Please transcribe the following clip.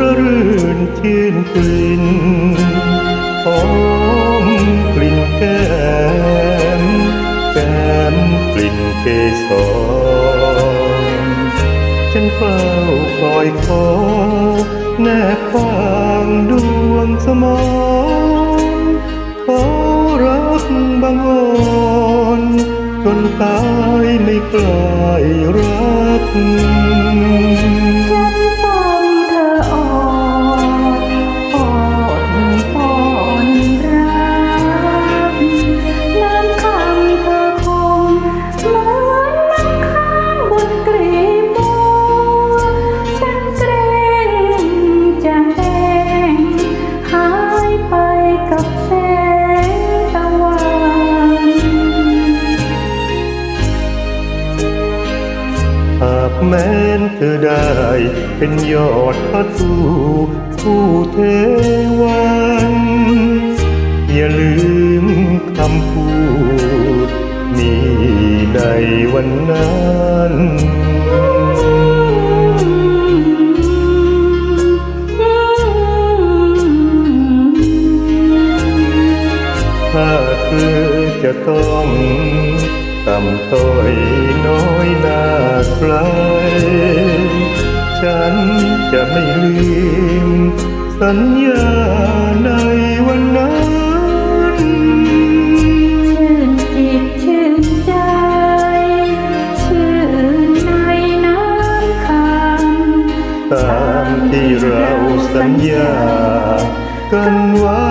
ระรื่นชื่นกลิ่นหอมกลิ่นแก้มแก้มกลิ่นเกสรฉันเฝ้าคอยขอแนบข้างดวงสมองขอรักบางอ่อนจนตายไม่กลายรัก หากแม้นเธอได้เป็นยอดพระทูผู้เทวันอย่าลืมคำพูดมีในวันนั้นถ้าเธอจะต้อง ต่ำต้อยน้อยน้าใครฉันจะไม่ลืม สัญญาในวันนั้นชื่นจิตชื่นใจ ชื่นในน้ำคำตามที่เราสัญญากันไว้